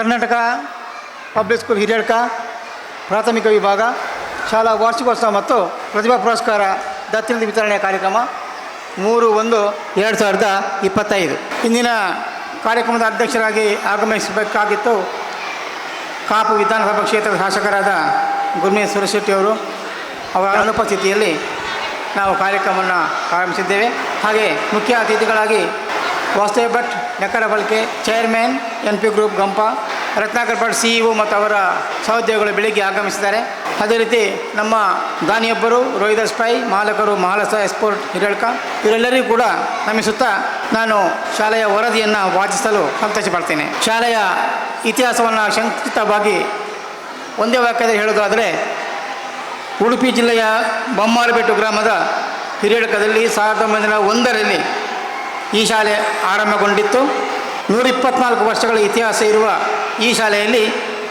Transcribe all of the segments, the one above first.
Karnataka public school Hiriyadka ಪ್ರಾಥಮಿಕ ವಿಭಾಗ, ಶಾಲಾ ವಾರ್ಷಿಕೋತ್ಸವ ಮತ್ತು ಪ್ರತಿಭಾ ಪುರಸ್ಕಾರ ದತ್ತಿನಿಧಿ ವಿತರಣೆ ಕಾರ್ಯಕ್ರಮ ಮೂರು ಒಂದು ಎರಡು ಸಾವಿರದ ಇಪ್ಪತ್ತೈದು. ಇಂದಿನ ಕಾರ್ಯಕ್ರಮದ ಅಧ್ಯಕ್ಷರಾಗಿ ಆಗಮಿಸಬೇಕಾಗಿತ್ತು ಕಾಪು ವಿಧಾನಸಭಾ ಕ್ಷೇತ್ರದ ಶಾಸಕರಾದ ಗುರ್ಮೇ ಸುರಶೆಟ್ಟಿ ಅವರು. ಅನುಪಸ್ಥಿತಿಯಲ್ಲಿ ನಾವು ಕಾರ್ಯಕ್ರಮವನ್ನು ಪ್ರಾರಂಭಿಸಿದ್ದೇವೆ. ಹಾಗೆ ಮುಖ್ಯ ಅತಿಥಿಗಳಾಗಿ ವಾಸುದೇವ್ ಭಟ್ ಲೆಕ್ಕರ ಬಳಕೆ chairman N P group ಗಂಪ Ratnakar Bhat C E O ಮತ್ತು ಅವರ ಸಹೋದ್ಯೋಗಿಗಳು ಬೆಳಿಗ್ಗೆ ಆಗಮಿಸಿದ್ದಾರೆ. ಅದೇ ರೀತಿ ನಮ್ಮ ದಾನಿಯೊಬ್ಬರು ರೋಹಿದಾಸ್ ಪೈ, ಮಾಲಕರು ಮಹಾಲಸ ಎಸ್ಪೋರ್ಟ್ ಹಿರಳ್ಕ. ಇವರೆಲ್ಲರಿಗೂ ಕೂಡ ನಮಿಸುತ್ತಾ ನಾನು ಶಾಲೆಯ ವರದಿಯನ್ನು ವಾಚಿಸಲು ಸಂತೋಷಪಡ್ತೇನೆ ಶಾಲೆಯ ಇತಿಹಾಸವನ್ನು ಸಂಕ್ಷಿಪ್ತವಾಗಿ ಒಂದೇ ವಾಕ್ಯದಲ್ಲಿ ಹೇಳೋದಾದರೆ ಉಡುಪಿ ಜಿಲ್ಲೆಯ ಬೊಮ್ಮಾರಬೆಟ್ಟು ಗ್ರಾಮದ ಹಿರಿಯಡಕದಲ್ಲಿ ಸಾವಿರದ ಒಂಬೈನೂರ ಒಂದರಲ್ಲಿ ಈ ಶಾಲೆ ಆರಂಭಗೊಂಡಿತ್ತು. ನೂರಿಪ್ಪತ್ನಾಲ್ಕು ವರ್ಷಗಳ ಇತಿಹಾಸ ಇರುವ ಈ ಶಾಲೆಯಲ್ಲಿ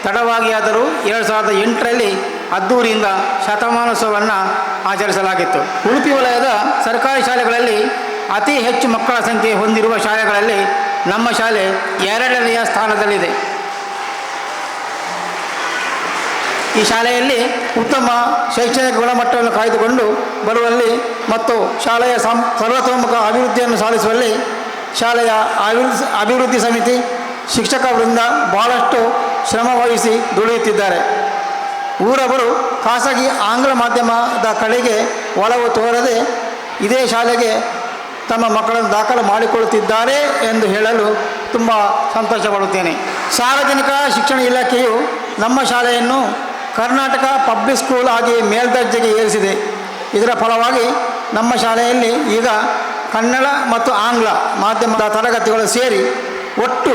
ತಡವಾಗಿ ಆದರೂ ಎರಡು ಸಾವಿರದ ಎಂಟರಲ್ಲಿ ಅದ್ದೂರಿಯಿಂದ ಶತಮಾನೋತ್ಸವವನ್ನು ಆಚರಿಸಲಾಗಿತ್ತು. ಉಡುಪಿ ವಲಯದ ಸರ್ಕಾರಿ ಶಾಲೆಗಳಲ್ಲಿ ಅತಿ ಹೆಚ್ಚು ಮಕ್ಕಳ ಸಂಖ್ಯೆ ಹೊಂದಿರುವ ಶಾಲೆಗಳಲ್ಲಿ ನಮ್ಮ ಶಾಲೆ ಎರಡನೆಯ ಸ್ಥಾನದಲ್ಲಿದೆ. ಈ ಶಾಲೆಯಲ್ಲಿ ಉತ್ತಮ ಶೈಕ್ಷಣಿಕ ಗುಣಮಟ್ಟವನ್ನು ಕಾಯ್ದುಕೊಂಡು ಬರುವಲ್ಲಿ ಮತ್ತು ಶಾಲೆಯ ಸಂ, ಸರ್ವತೋಮುಖ ಅಭಿವೃದ್ಧಿಯನ್ನು ಸಾಧಿಸುವಲ್ಲಿ ಶಾಲೆಯ ಅಭಿವೃದ್ಧಿ ಅಭಿವೃದ್ಧಿ ಸಮಿತಿ ಶಿಕ್ಷಕ ವೃಂದ ಬಹಳಷ್ಟು ಶ್ರಮವಹಿಸಿ ದುಡಿಯುತ್ತಿದ್ದಾರೆ. ಊರವರು ಖಾಸಗಿ ಆಂಗ್ಲ ಮಾಧ್ಯಮದ ಕಡೆಗೆ ಒಲವು ತೋರದೆ ಇದೇ ಶಾಲೆಗೆ ತಮ್ಮ ಮಕ್ಕಳನ್ನು ದಾಖಲು ಮಾಡಿಕೊಳ್ಳುತ್ತಿದ್ದಾರೆ ಎಂದು ಹೇಳಲು ತುಂಬ ಸಂತೋಷಪಡುತ್ತೇನೆ. ಸಾರ್ವಜನಿಕ ಶಿಕ್ಷಣ ಇಲಾಖೆಯು ನಮ್ಮ ಶಾಲೆಯನ್ನು ಕರ್ನಾಟಕ ಪಬ್ಲಿಕ್ ಸ್ಕೂಲ್ ಆಗಿ ಮೇಲ್ದರ್ಜೆಗೆ ಏರಿಸಿದೆ. ಇದರ ಫಲವಾಗಿ ನಮ್ಮ ಶಾಲೆಯಲ್ಲಿ ಈಗ ಕನ್ನಡ ಮತ್ತು ಆಂಗ್ಲ ಮಾಧ್ಯಮದ ತರಗತಿಗಳು ಸೇರಿ ಒಟ್ಟು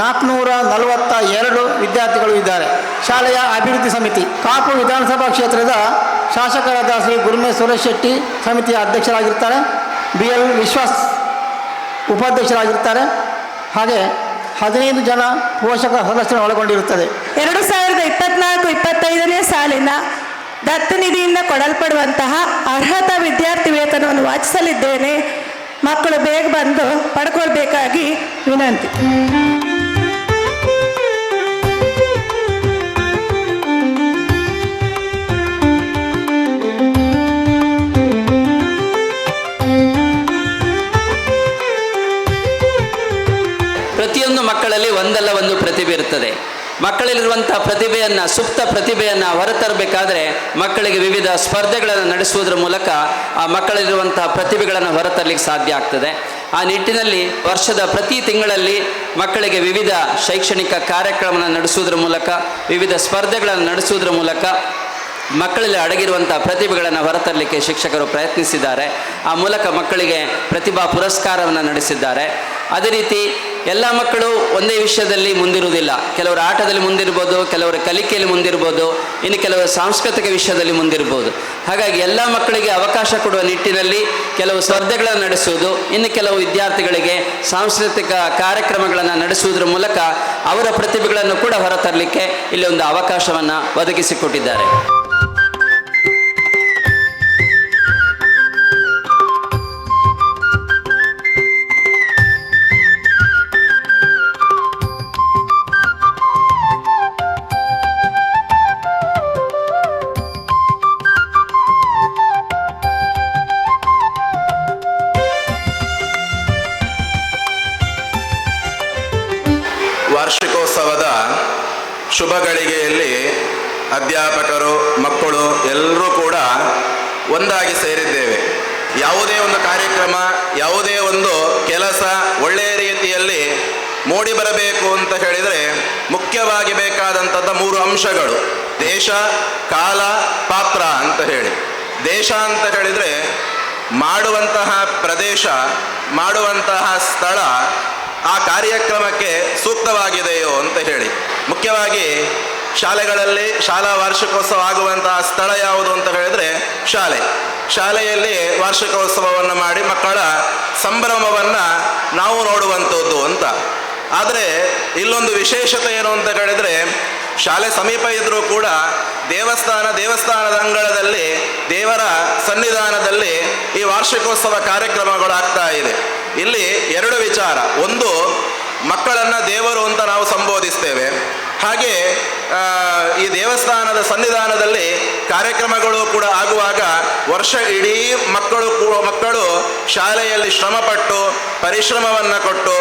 ನಾಲ್ಕುನೂರ ನಲವತ್ತ ಎರಡು ವಿದ್ಯಾರ್ಥಿಗಳು ಇದ್ದಾರೆ. ಶಾಲೆಯ ಅಭಿವೃದ್ಧಿ ಸಮಿತಿ, ಕಾಪು ವಿಧಾನಸಭಾ ಕ್ಷೇತ್ರದ ಶಾಸಕರಾದ ಶ್ರೀ ಗುರುಮೇ ಸುರೇಶ್ ಶೆಟ್ಟಿ ಸಮಿತಿಯ ಅಧ್ಯಕ್ಷರಾಗಿರ್ತಾರೆ. ಬಿ ಎಲ್ ವಿಶ್ವಾಸ್ ಉಪಾಧ್ಯಕ್ಷರಾಗಿರ್ತಾರೆ. ಹಾಗೆ ಹದಿನೈದು ಜನ ಪೋಷಕ ಸದಸ್ಯರು ಒಳಗೊಂಡಿರುತ್ತದೆ. ಎರಡು ಸಾವಿರದ ಇಪ್ಪತ್ನಾಲ್ಕು, ಇಪ್ಪತ್ತೈದನೇ ಸಾಲಿನ ದತ್ತು ನಿಧಿಯಿಂದ ಕೊಡಲ್ಪಡುವಂತಹ ಅರ್ಹತಾ ವಿದ್ಯಾರ್ಥಿ ವೇತನವನ್ನು ವಾಚಿಸಲಿದ್ದೇನೆ. ಮಕ್ಕಳು ಬೇಗ ಬಂದು ಪಡ್ಕೊಳ್ಬೇಕಾಗಿ ವಿನಂತಿ. ಪ್ರತಿಯೊಂದು ಮಕ್ಕಳಲ್ಲಿ ಒಂದಲ್ಲ ಒಂದು ಪ್ರತಿಭೆ ಇರುತ್ತದೆ. ಮಕ್ಕಳಲ್ಲಿರುವಂಥ ಪ್ರತಿಭೆಯನ್ನು, ಸುಪ್ತ ಪ್ರತಿಭೆಯನ್ನು ಹೊರತರಬೇಕಾದ್ರೆ ಮಕ್ಕಳಿಗೆ ವಿವಿಧ ಸ್ಪರ್ಧೆಗಳನ್ನು ನಡೆಸುವುದರ ಮೂಲಕ ಆ ಮಕ್ಕಳಲ್ಲಿರುವಂತಹ ಪ್ರತಿಭೆಗಳನ್ನು ಹೊರತರಲಿಕ್ಕೆ ಸಾಧ್ಯ ಆಗ್ತದೆ. ಆ ನಿಟ್ಟಿನಲ್ಲಿ ವರ್ಷದ ಪ್ರತಿ ತಿಂಗಳಲ್ಲಿ ಮಕ್ಕಳಿಗೆ ವಿವಿಧ ಶೈಕ್ಷಣಿಕ ಕಾರ್ಯಕ್ರಮವನ್ನು ನಡೆಸುವುದರ ಮೂಲಕ, ವಿವಿಧ ಸ್ಪರ್ಧೆಗಳನ್ನು ನಡೆಸುವುದರ ಮೂಲಕ ಮಕ್ಕಳಲ್ಲಿ ಅಡಗಿರುವಂಥ ಪ್ರತಿಭೆಗಳನ್ನು ಹೊರತರಲಿಕ್ಕೆ ಶಿಕ್ಷಕರು ಪ್ರಯತ್ನಿಸಿದ್ದಾರೆ. ಆ ಮೂಲಕ ಮಕ್ಕಳಿಗೆ ಪ್ರತಿಭಾ ಪುರಸ್ಕಾರವನ್ನು ನಡೆಸಿದ್ದಾರೆ. ಅದೇ ರೀತಿ ಎಲ್ಲ ಮಕ್ಕಳು ಒಂದೇ ವಿಷಯದಲ್ಲಿ ಮುಂದಿರುವುದಿಲ್ಲ. ಕೆಲವರು ಆಟದಲ್ಲಿ ಮುಂದಿರ್ಬೋದು, ಕೆಲವರು ಕಲಿಕೆಯಲ್ಲಿ ಮುಂದಿರ್ಬೋದು, ಇನ್ನು ಕೆಲವರು ಸಾಂಸ್ಕೃತಿಕ ವಿಷಯದಲ್ಲಿ ಮುಂದಿರ್ಬೋದು. ಹಾಗಾಗಿ ಎಲ್ಲ ಮಕ್ಕಳಿಗೆ ಅವಕಾಶ ಕೊಡುವ ನಿಟ್ಟಿನಲ್ಲಿ ಕೆಲವು ಸ್ಪರ್ಧೆಗಳನ್ನು ನಡೆಸುವುದು, ಇನ್ನು ಕೆಲವು ವಿದ್ಯಾರ್ಥಿಗಳಿಗೆ ಸಾಂಸ್ಕೃತಿಕ ಕಾರ್ಯಕ್ರಮಗಳನ್ನು ನಡೆಸುವುದರ ಮೂಲಕ ಅವರ ಪ್ರತಿಭೆಗಳನ್ನು ಕೂಡ ಹೊರತರಲಿಕ್ಕೆ ಇಲ್ಲಿ ಒಂದು ಅವಕಾಶವನ್ನು ಒದಗಿಸಿಕೊಟ್ಟಿದ್ದಾರೆ. ಒಂದಾಗಿ ಸೇರಿದ್ದೇವೆ. ಯಾವುದೇ ಒಂದು ಕಾರ್ಯಕ್ರಮ, ಯಾವುದೇ ಒಂದು ಕೆಲಸ ಒಳ್ಳೆಯ ರೀತಿಯಲ್ಲಿ ಮೂಡಿ ಬರಬೇಕು ಅಂತ ಹೇಳಿದರೆ ಮುಖ್ಯವಾಗಿ ಬೇಕಾದಂಥದ್ದು ಮೂರು ಅಂಶಗಳು. ದೇಶ, ಕಾಲ, ಪಾತ್ರ ಅಂತ ಹೇಳಿ. ದೇಶ ಅಂತ ಹೇಳಿದರೆ ಮಾಡುವಂತಹ ಪ್ರದೇಶ, ಮಾಡುವಂತಹ ಸ್ಥಳ ಆ ಕಾರ್ಯಕ್ರಮಕ್ಕೆ ಸೂಕ್ತವಾಗಿದೆಯೋ ಅಂತ ಹೇಳಿ. ಮುಖ್ಯವಾಗಿ ಶಾಲೆಗಳಲ್ಲಿ ಶಾಲಾ ವಾರ್ಷಿಕೋತ್ಸವ ಆಗುವಂತಹ ಸ್ಥಳ ಯಾವುದು ಅಂತ ಹೇಳಿದ್ರೆ ಶಾಲೆ. ಶಾಲೆಯಲ್ಲಿ ವಾರ್ಷಿಕೋತ್ಸವವನ್ನು ಮಾಡಿ ಮಕ್ಕಳ ಸಂಭ್ರಮವನ್ನು ನಾವು ನೋಡುವಂಥದ್ದು ಅಂತ. ಆದರೆ ಇಲ್ಲೊಂದು ವಿಶೇಷತೆ ಏನು ಅಂತ ಹೇಳಿದ್ರೆ ಶಾಲೆ ಸಮೀಪ ಇದ್ದರೂ ಕೂಡ ದೇವಸ್ಥಾನ ದೇವಸ್ಥಾನದ ಅಂಗಳದಲ್ಲಿ ದೇವರ ಸನ್ನಿಧಾನದಲ್ಲಿ ಈ ವಾರ್ಷಿಕೋತ್ಸವ ಕಾರ್ಯಕ್ರಮಗಳು ಆಗ್ತಾ ಇದೆ. ಇಲ್ಲಿ ಎರಡು ವಿಚಾರ. ಒಂದು ಮಕ್ಕಳನ್ನು ದೇವರು ಅಂತ ನಾವು ಸಂಬೋಧಿಸ್ತೇವೆ. ಹಾಗೆ ಈ ದೇವಸ್ಥಾನದ ಸನ್ನಿಧಾನದಲ್ಲಿ ಕಾರ್ಯಕ್ರಮಗಳು ಕೂಡ ಆಗುವಾಗ ವರ್ಷ ಇಡೀ ಮಕ್ಕಳು ಮಕ್ಕಳು ಶಾಲೆಯಲ್ಲಿ ಶ್ರಮಪಟ್ಟು, ಪರಿಶ್ರಮವನ್ನು ಕೊಟ್ಟು,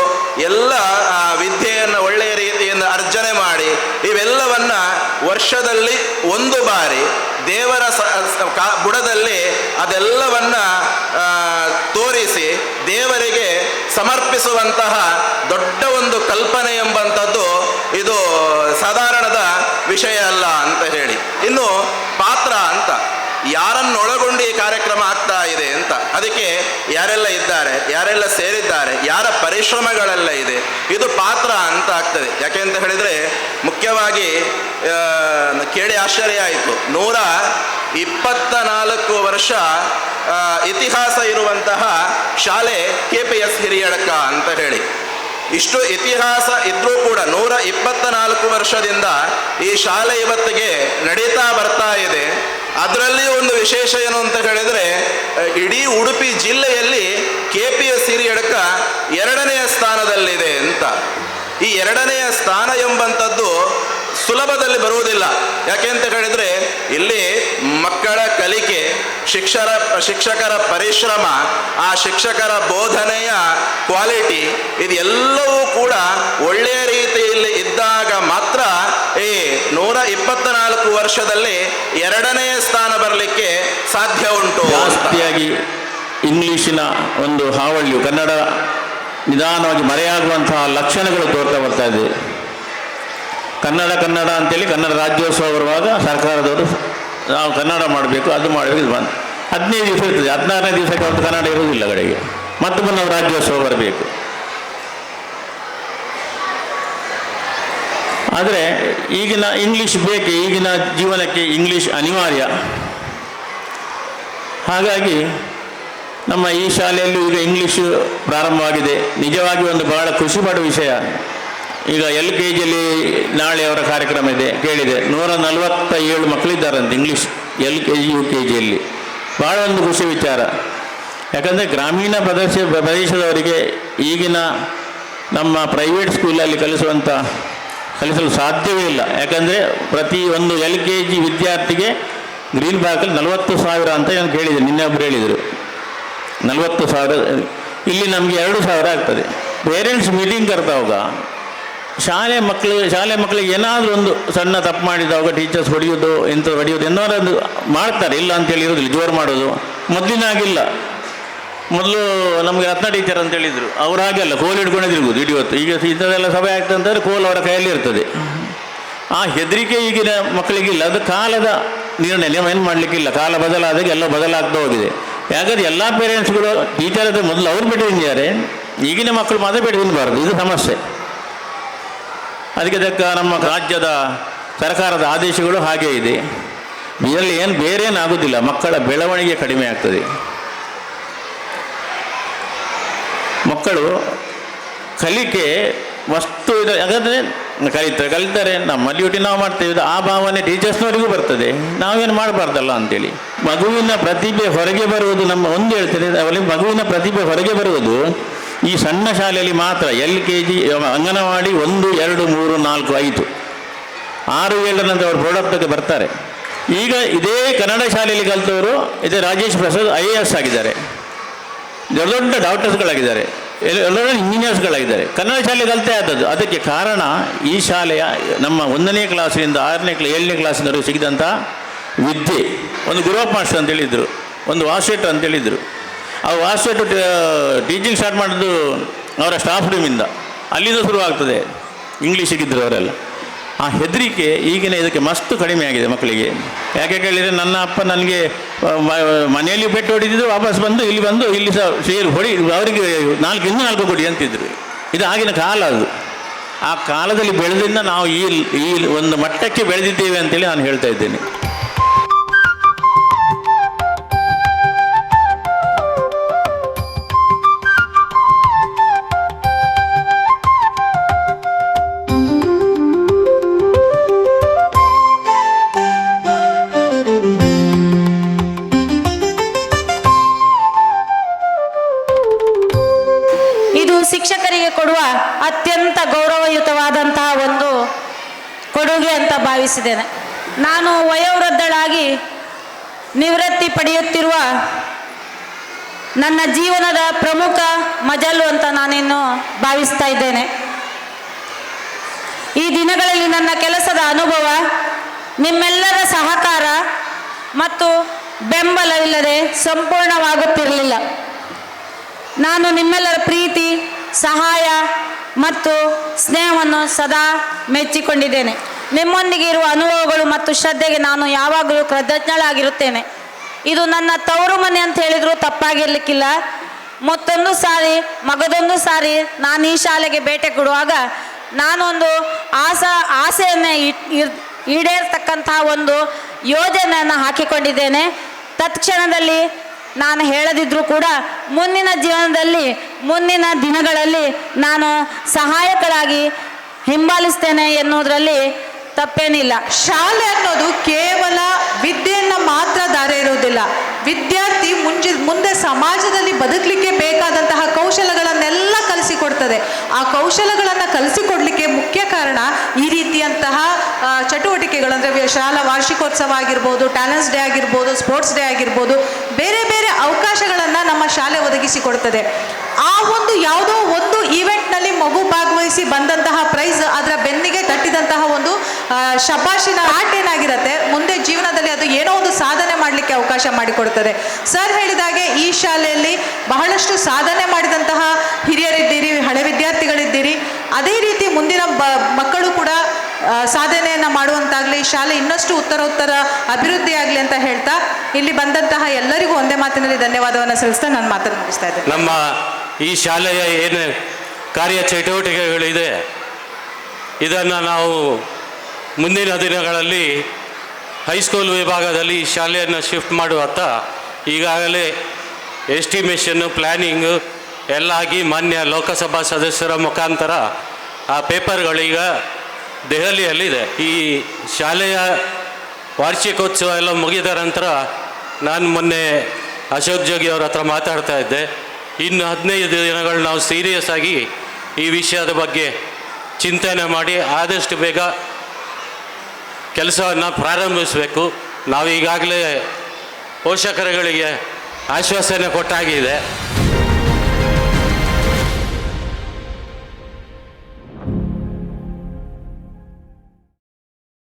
ಎಲ್ಲ ವಿದ್ಯೆಯನ್ನು ಒಳ್ಳೆಯ ರೀತಿಯಿಂದ ಅರ್ಜನೆ ಮಾಡಿ, ಇವೆಲ್ಲವನ್ನ ವರ್ಷದಲ್ಲಿ ಒಂದು ಬಾರಿ ದೇವರ ಬುಡದಲ್ಲಿ ಅದೆಲ್ಲವನ್ನ ತೋರಿಸಿ ದೇವರಿಗೆ ಸಮರ್ಪಿಸುವಂತಹ ದೊಡ್ಡ ಒಂದು ಕಲ್ಪನೆ ಎಂಬಂಥದ್ದು ಇದು ಸಾಧಾರಣದ ವಿಷಯ ಅಲ್ಲ ಅಂತ ಹೇಳಿ. ಇನ್ನು ಪಾತ್ರ ಅಂತ, ಯಾರನ್ನೊಳಗೊಂಡು ಈ ಕಾರ್ಯಕ್ರಮ ಆಗ್ತಾ ಇದೆ ಅಂತ, ಅದಕ್ಕೆ ಯಾರೆಲ್ಲ ಇದ್ದಾರೆ, ಯಾರೆಲ್ಲ ಸೇರಿದ್ದಾರೆ, ಯಾರ ಪರಿಶ್ರಮಗಳೆಲ್ಲ ಇದೆ, ಇದು ಪಾತ್ರ ಅಂತ ಆಗ್ತದೆ. ಯಾಕೆ ಅಂತ ಹೇಳಿದರೆ, ಮುಖ್ಯವಾಗಿ ಕೇಳಿ ಆಶ್ಚರ್ಯ ಆಯಿತು. ನೂರ ಇಪ್ಪತ್ತ ನಾಲ್ಕು ವರ್ಷ ಇತಿಹಾಸ ಇರುವಂತಹ ಶಾಲೆ ಕೆ ಪಿ ಎಸ್ ಹಿರಿಯಡಕ ಅಂತ ಹೇಳಿ. ಇಷ್ಟು ಇತಿಹಾಸ ಇದ್ರೂ ಕೂಡ ನೂರ ಇಪ್ಪತ್ತ ನಾಲ್ಕು ವರ್ಷದಿಂದ ಈ ಶಾಲೆ ಇವತ್ತಿಗೆ ನಡೀತಾ ಬರ್ತಾ ಇದೆ. ಅದರಲ್ಲಿ ಒಂದು ವಿಶೇಷ ಏನು ಅಂತ ಹೇಳಿದರೆ ಇಡೀ ಉಡುಪಿ ಜಿಲ್ಲೆಯಲ್ಲಿ ಕೆ ಪಿ ಎಸ್ ಹಿರಿಯಡಕ ಎರಡನೆಯ ಸ್ಥಾನದಲ್ಲಿದೆ ಅಂತ. ಈ ಎರಡನೆಯ ಸ್ಥಾನ ಎಂಬಂಥದ್ದು ಸುಲಭದಲ್ಲಿ ಬರುವುದಿಲ್ಲ ಯಾಕೆ ಅಂತ ಹೇಳಿದರೆ ಇಲ್ಲಿ ಮಕ್ಕಳ ಕಲಿಕೆ, ಶಿಕ್ಷರ, ಶಿಕ್ಷಕರ ಪರಿಶ್ರಮ, ಆ ಶಿಕ್ಷಕರ ಬೋಧನೆಯ ಕ್ವಾಲಿಟಿ ಇದೆಲ್ಲವೂ ಕೂಡ ಒಳ್ಳೆಯ ರೀತಿಯಲ್ಲಿ ಇದ್ದಾಗ ಮಾತ್ರ ಈ ನೂರ ಇಪ್ಪತ್ತ ನಾಲ್ಕು ವರ್ಷದಲ್ಲಿ ಎರಡನೆಯ ಸ್ಥಾನ ಬರಲಿಕ್ಕೆ ಸಾಧ್ಯ ಉಂಟು. ಜಾಸ್ತಿಯಾಗಿ ಇಂಗ್ಲೀಷಿನ ಒಂದು ಹಾವಳಿಯು ಕನ್ನಡ ನಿಧಾನವಾಗಿ ಮರೆಯಾಗುವಂತಹ ಲಕ್ಷಣಗಳು ತೋರ್ತಾ ಬರ್ತಾ ಇದೆ ಕನ್ನಡ ಕನ್ನಡ ಅಂತೇಳಿ ಕನ್ನಡ ರಾಜ್ಯೋತ್ಸವ ಬರುವಾಗ ಸರ್ಕಾರದವರು ನಾವು ಕನ್ನಡ ಮಾಡಬೇಕು, ಅದು ಮಾಡಬೇಕು, ಇದು ಬಂದು. ಹದಿನೈದು ದಿವಸ ಇರ್ತದೆ, ಹದಿನಾರನೇ ದಿವಸಕ್ಕೆ ಒಂದು ಕನ್ನಡ ಇರುವುದಿಲ್ಲ ಕಡೆಗೆ. ಮತ್ತೆ ಪುನಃ ರಾಜ್ಯೋತ್ಸವ ಬರಬೇಕು. ಆದರೆ ಈಗಿನ ಇಂಗ್ಲೀಷ್ ಬೇಕೆ, ಈಗಿನ ಜೀವನಕ್ಕೆ ಇಂಗ್ಲೀಷ್ ಅನಿವಾರ್ಯ. ಹಾಗಾಗಿ ನಮ್ಮ ಈ ಶಾಲೆಯಲ್ಲೂ ಈಗ ಇಂಗ್ಲೀಷು ಪ್ರಾರಂಭವಾಗಿದೆ. ನಿಜವಾಗಿ ಒಂದು ಬಹಳ ಖುಷಿ ಪಡುವ ವಿಷಯ. ಈಗ ಎಲ್ ಕೆ ಜಿಯಲ್ಲಿ ನಾಳೆ ಅವರ ಕಾರ್ಯಕ್ರಮ ಇದೆ, ಕೇಳಿದೆ. ನೂರ ನಲವತ್ತ ಏಳು ಮಕ್ಕಳಿದ್ದಾರಂತೆ English, L K G, U K ಜಿಯಲ್ಲಿ. ಭಾಳ ಒಂದು ಖುಷಿ ವಿಚಾರ. ಯಾಕಂದರೆ ಗ್ರಾಮೀಣ ಪ್ರದೇಶ, ಪ್ರದೇಶದವರಿಗೆ ಈಗಿನ ನಮ್ಮ ಪ್ರೈವೇಟ್ ಸ್ಕೂಲಲ್ಲಿ ಕಲಿಸುವಂಥ ಕಲಿಸಲು ಸಾಧ್ಯವೇ ಇಲ್ಲ. ಯಾಕಂದರೆ ಪ್ರತಿ ಒಂದು ಎಲ್ ಕೆ ಜಿ ವಿದ್ಯಾರ್ಥಿಗೆ ಗ್ರೀನ್ ಪಾರ್ಕಲ್ಲಿ ನಲವತ್ತು ಸಾವಿರ ಅಂತ ನಾನು ಕೇಳಿದೆ, ನಿನ್ನೆ ಒಬ್ಬರು ಹೇಳಿದರು. ನಲವತ್ತು ಸಾವಿರ, ಇಲ್ಲಿ ನಮಗೆ ಎರಡು ಸಾವಿರ ಆಗ್ತದೆ. ಪೇರೆಂಟ್ಸ್ ಮೀಟಿಂಗ್ ಕರೆದಾಗ ಶಾಲೆ ಮಕ್ಕಳು ಶಾಲೆ ಮಕ್ಕಳಿಗೆ ಏನಾದರೂ ಒಂದು ಸಣ್ಣ ತಪ್ಪು ಮಾಡಿದಾಗ ಟೀಚರ್ಸ್ ಹೊಡೆಯೋದು ಎಂಥ ಹೊಡೆಯೋದು ಏನಾದ್ರು ಮಾಡ್ತಾರೆ, ಇಲ್ಲ ಅಂತೇಳಿ ಇರೋದಿಲ್ಲ ಜೋರು ಮಾಡೋದು ಮೊದಲಿನ ಹಾಗಿಲ್ಲ. ಮೊದಲು ನಮಗೆ ರತ್ನ ಟೀಚರ್ ಅಂತ ಹೇಳಿದರು. ಹಾಗೆ ಅಲ್ಲ, ಕೋಲ್ ಹಿಡ್ಕೊಂಡು ತಿರುಗುದು ಇಡೀ ಹೊತ್ತು ಈಗ ಇಂಥದ್ದೆಲ್ಲ ಸಭೆ ಆಗ್ತದೆ ಅಂತಂದರೆ ಕೋಲ್ ಅವರ ಕೈಯಲ್ಲಿ ಇರ್ತದೆ. ಆ ಹೆದರಿಕೆ ಈಗಿನ ಮಕ್ಕಳಿಗಿಲ್ಲ ಅದು ಕಾಲದ ನಿರ್ಣಯ. ನಾವು ಏನು ಮಾಡಲಿಕ್ಕಿಲ್ಲ. ಕಾಲ ಬದಲಾದಾಗ ಎಲ್ಲ ಬದಲಾಗ್ತಾ ಹೋಗಿದೆ. ಯಾಕಂದ್ರೆ ಎಲ್ಲ ಪೇರೆಂಟ್ಸ್ಗಳು ಟೀಚರ್ ಹತ್ರ ಮೊದಲು ಅವ್ರು ಬಿಟ್ಟು ಈಗಿನ ಮಕ್ಕಳು ಮಾತ್ರ ಬಿಟ್ಟು ಇದು ಸಮಸ್ಯೆ. ಅದಕ್ಕೆ ತಕ್ಕ ನಮ್ಮ ರಾಜ್ಯದ ಸರ್ಕಾರದ ಆದೇಶಗಳು ಹಾಗೇ ಇದೆ. ಇದರಲ್ಲಿ ಏನು ಬೇರೆ ಏನಾಗೋದಿಲ್ಲ ಮಕ್ಕಳ ಬೆಳವಣಿಗೆ ಕಡಿಮೆ ಆಗ್ತದೆ. ಮಕ್ಕಳು ಕಲಿಕೆ ವಸ್ತು ಇದು ಯಾಕಂದರೆ ಕಲಿತಾರೆ ಕಲಿತಾರೆ ನಮ್ಮ ಡ್ಯೂಟಿ ನಾವು ಮಾಡ್ತೇವೆ. ಆ ಭಾವನೆ ಟೀಚರ್ಸ್ನವರಿಗೂ ಬರ್ತದೆ. ನಾವೇನು ಮಾಡಬಾರ್ದಲ್ಲ ಅಂತೇಳಿ. ಮಗುವಿನ ಪ್ರತಿಭೆ ಹೊರಗೆ ಬರುವುದು ನಮ್ಮ ಒಂದು ಹೇಳ್ತೇನೆ. ಅವರಿಗೆ ಮಗುವಿನ ಪ್ರತಿಭೆ ಹೊರಗೆ ಬರುವುದು ಈ ಸಣ್ಣ ಶಾಲೆಯಲ್ಲಿ ಮಾತ್ರ ಎಲ್ ಕೆ ಜಿ, ಅಂಗನವಾಡಿ ಒಂದು, ಎರಡು, ಮೂರು, ನಾಲ್ಕು, ಐದು. ಆರು, ಏಳರ ನಂತರ ಅವರು ಪ್ರೌಢತ್ವಕ್ಕೆ ಬರ್ತಾರೆ. ಈಗ ಇದೇ ಕನ್ನಡ ಶಾಲೆಯಲ್ಲಿ ಕಲಿತವರು, ಇದೇ Rajesh Prasad I A S ಆಗಿದ್ದಾರೆ. ದೊಡ್ಡ ದೊಡ್ಡ ಡಾಕ್ಟರ್ಸ್ಗಳಾಗಿದ್ದಾರೆ. ಎಲ್ಲ ಇಂಜಿನಿಯರ್ಸ್ಗಳಾಗಿದ್ದಾರೆ. ಕನ್ನಡ ಶಾಲೆ ಕಲಿತೇ ಆದದ್ದು. ಅದಕ್ಕೆ ಕಾರಣ ಈ ಶಾಲೆಯ ನಮ್ಮ ಒಂದನೇ ಕ್ಲಾಸಿನಿಂದ ಆರನೇ ಕ್ಲಾ, ಏಳನೇ ಕ್ಲಾಸಿನವರೆಗೂ ಸಿಗಿದಂಥ ವಿದ್ಯೆ. ಒಂದು ಗುರುವಪ್ಪ ಮಾಸ್ಟರ್ ಅಂತ ಹೇಳಿದರು. ಒಂದು ವಾಸೆಟ್ ಅಂತ ಹೇಳಿದರು. ಆ ವಾಸ್ಟು ಟೀಚಿಂಗ್ ಸ್ಟಾರ್ಟ್ ಮಾಡಿದ್ದು ಅವರ ಸ್ಟಾಫ್ ರೂಮಿಂದ ಅಲ್ಲಿಂದ ಶುರುವಾಗ್ತದೆ ಇಂಗ್ಲೀಷಿಗಿದ್ದರು ಅವರೆಲ್ಲ. ಆ ಹೆದರಿಕೆ ಈಗಿನ ಇದಕ್ಕೆ ಮಸ್ತು ಕಡಿಮೆ ಆಗಿದೆ ಮಕ್ಕಳಿಗೆ. ಯಾಕೆ ಕೇಳಿದರೆ ನನ್ನ ಅಪ್ಪ ನನಗೆ ಮನೆಯಲ್ಲಿ ಪೆಟ್ಟು ಹೊಡಿತಿದ್ರು ವಾಪಸ್ ಬಂದು ಇಲ್ಲಿ ಬಂದು ಇಲ್ಲಿ ಸಹ ಸೇರಿ ಹೊಡಿ, ಅವರಿಗೆ ನಾಲ್ಕು, ಇನ್ನೂ ನಾಲ್ಕು ಕೊಡಿ ಅಂತಿದ್ರು. ಇದು ಆಗಿನ ಕಾಲ ಅದು. ಆ ಕಾಲದಲ್ಲಿ ಬೆಳೆದಿಂದ ನಾವು ಈ ಈ ಒಂದು ಮಟ್ಟಕ್ಕೆ ಬೆಳೆದಿದ್ದೇವೆ ಅಂತೇಳಿ ನಾನು ಹೇಳ್ತಾ ಇದ್ದೇನೆ. ಶಿಕ್ಷಕರಿಗೆ ಕೊಡುವ ಅತ್ಯಂತ ಗೌರವಯುತವಾದಂತಹ ಒಂದು ಕೊಡುಗೆ ಅಂತ ಭಾವಿಸಿದ್ದೇನೆ. ನಾನು ವಯೋವೃದ್ಧಳಾಗಿ ನಿವೃತ್ತಿ ಪಡೆಯುತ್ತಿರುವ ನನ್ನ ಜೀವನದ ಪ್ರಮುಖ ಮಜಲು ಅಂತ ನಾನಿನ್ನು ಭಾವಿಸ್ತಾ ಇದ್ದೇನೆ. ಈ ದಿನಗಳಲ್ಲಿ ನನ್ನ ಕೆಲಸದ ಅನುಭವ, ನಿಮ್ಮೆಲ್ಲರ ಸಹಕಾರ ಮತ್ತು ಬೆಂಬಲವಿಲ್ಲದೆ ಸಂಪೂರ್ಣವಾಗುತ್ತಿರಲಿಲ್ಲ. ನಾನು ನಿಮ್ಮೆಲ್ಲರ ಪ್ರೀತಿ ಸಹಾಯ ಮತ್ತು ಸ್ನೇಹವನ್ನು ಸದಾ ಮೆಚ್ಚಿಕೊಂಡಿದ್ದೇನೆ. ನಿಮ್ಮೊಂದಿಗೆ ಇರುವ ಅನುಭವಗಳು ಮತ್ತು ಶ್ರದ್ಧೆಗೆ ನಾನು ಯಾವಾಗಲೂ ಕೃತಜ್ಞಳಾಗಿರುತ್ತೇನೆ. ಇದು ನನ್ನ ತವರು ಮನೆ ಅಂತ ಹೇಳಿದರೂ ತಪ್ಪಾಗಿರ್ಲಿಕ್ಕಿಲ್ಲ. ಮತ್ತೊಂದು ಸಾರಿ, ಮಗದೊಂದು ಸಾರಿ ನಾನು ಈ ಶಾಲೆಗೆ ಭೇಟಿ ಕೊಡುವಾಗ ನಾನೊಂದು ಆಸ, ಆಸೆಯನ್ನೇ ಈಡೇರ್ತಕ್ಕಂತಹ ಒಂದು ಯೋಜನೆಯನ್ನು ಹಾಕಿಕೊಂಡಿದ್ದೇನೆ. ತತ್ಕ್ಷಣದಲ್ಲಿ ನಾನು ಹೇಳದಿದ್ರೂ ಕೂಡ ಮುಂದಿನ ಜೀವನದಲ್ಲಿ, ಮುಂದಿನ ದಿನಗಳಲ್ಲಿ ನಾನು ಸಹಾಯಕರಾಗಿ ಹಿಂಬಾಲಿಸ್ತೇನೆ ಎನ್ನುವುದರಲ್ಲಿ ತಪ್ಪೇನಿಲ್ಲ. ಶಾಲೆ ಅನ್ನೋದು ಕೇವಲ ವಿದ್ಯೆಯನ್ನು ಮಾತ್ರ ದಾರಿ ಇರುವುದಿಲ್ಲ ವಿದ್ಯಾರ್ಥಿ ಮುಂಜಿ, ಮುಂದೆ ಸಮಾಜದಲ್ಲಿ ಬದುಕಲಿಕ್ಕೆ ಕೌಶಲಗಳನ್ನೆಲ್ಲ ಕಲಿಸಿಕೊಡ್ತದೆ ಆ ಕೌಶಲಗಳನ್ನು ಕಲಿಸಿಕೊಡ್ಲಿಕ್ಕೆ ಮುಖ್ಯ ಕಾರಣ ಈ ರೀತಿಯಂತಹ ಚಟುವಟಿಕೆಗಳು ಅಂದರೆ ಶಾಲಾ ವಾರ್ಷಿಕೋತ್ಸವ ಆಗಿರ್ಬೋದು ಟ್ಯಾಲೆಂಟ್ಸ್ ಡೇ ಆಗಿರ್ಬೋದು ಸ್ಪೋರ್ಟ್ಸ್ ಡೇ ಆಗಿರ್ಬೋದು, ಬೇರೆ ಬೇರೆ ಅವಕಾಶಗಳನ್ನು ನಮ್ಮ ಶಾಲೆ ಒದಗಿಸಿಕೊಡ್ತದೆ ಆ ಒಂದು ಯಾವುದೋ ಒಂದು ಈವೆಂಟ್ನಲ್ಲಿ ಮಗು ಭಾಗವಹಿಸಿ ಬಂದಂತಹ ಪ್ರೈಸ್ ಅದರ ಬೆನ್ನಿಗೆ ತಟ್ಟಿದಂತಹ ಒಂದು ಶಬಾಷಿನ ಆಟ ಏನಾಗಿರುತ್ತೆ ಮುಂದೆ ಜೀವನದಲ್ಲಿ ಅದು ಏನೋ ಒಂದು ಸಾಧನೆ ಮಾಡಲಿಕ್ಕೆ ಅವಕಾಶ ಮಾಡಿಕೊಡ್ತದೆ ಸರ್ ಹೇಳಿದಾಗೆ ಈ ಶಾಲೆಯಲ್ಲಿ ಬಹಳಷ್ಟು ಸಾಧನೆ ಮಾಡಿದಂತಹ ಹಿರಿಯರಿದ್ದೀರಿ, ಹಳೆ ವಿದ್ಯಾರ್ಥಿಗಳಿದ್ದೀರಿ. ಅದೇ ರೀತಿ ಮುಂದಿನ ಬ, ಮಕ್ಕಳು ಕೂಡ ಸಾಧನೆಯನ್ನ ಸಾಧನೆಯನ್ನು ಮಾಡುವಂತಾಗಲಿ, ಶಾಲೆ ಇನ್ನಷ್ಟು ಉತ್ತರೋತ್ತರ ಅಭಿವೃದ್ಧಿಯಾಗಲಿ ಅಂತ ಹೇಳ್ತಾ ಇಲ್ಲಿ ಬಂದಂತಹ ಎಲ್ಲರಿಗೂ ಒಂದೇ ಮಾತಿನಲ್ಲಿ ಧನ್ಯವಾದವನ್ನು ಸಲ್ಲಿಸ್ತಾ ನಾನು ಮಾತನ್ನು ಮುಗಿಸ್ತಾ ಇದ್ದೇನೆ. ನಮ್ಮ ಈ ಶಾಲೆಯ ಏನು ಕಾರ್ಯ ಚಟುವಟಿಕೆಗಳಿದೆ. ಇದನ್ನು ನಾವು ಮುಂದಿನ ದಿನಗಳಲ್ಲಿ ಹೈಸ್ಕೂಲ್ ವಿಭಾಗದಲ್ಲಿ ಈ ಶಾಲೆಯನ್ನು ಶಿಫ್ಟ್ ಮಾಡುವತ್ತ ಈಗಾಗಲೇ ಎಸ್ಟಿಮೇಷನ್ನು ಪ್ಲ್ಯಾನಿಂಗು ಎಲ್ಲ ಆಗಿ ಮಾನ್ಯ ಲೋಕಸಭಾ ಸದಸ್ಯರ ಮುಖಾಂತರ ಆ ಪೇಪರ್ಗಳೀಗ ದೆಹಲಿಯಲ್ಲಿದೆ. ಈ ಶಾಲೆಯ ವಾರ್ಷಿಕೋತ್ಸವ ಎಲ್ಲ ಮುಗಿದ ನಂತರ ನಾನು ಮೊನ್ನೆ ಅಶೋಕ್ ಜೋಗಿ ಅವ್ರ ಹತ್ರ ಮಾತಾಡ್ತಾ ಇದ್ದೆ. ಇನ್ನು ಹದಿನೈದು ದಿನಗಳು ನಾವು ಸೀರಿಯಸ್ ಆಗಿ ಈ ವಿಷಯದ ಬಗ್ಗೆ ಚಿಂತನೆ ಮಾಡಿ ಆದಷ್ಟು ಬೇಗ ಕೆಲಸವನ್ನು ಪ್ರಾರಂಭಿಸಬೇಕು. ನಾವು ಈಗಾಗಲೇ ಪೋಷಕರುಗಳಿಗೆ ಆಶ್ವಾಸನೆ ಕೊಟ್ಟಾಗಿದೆ.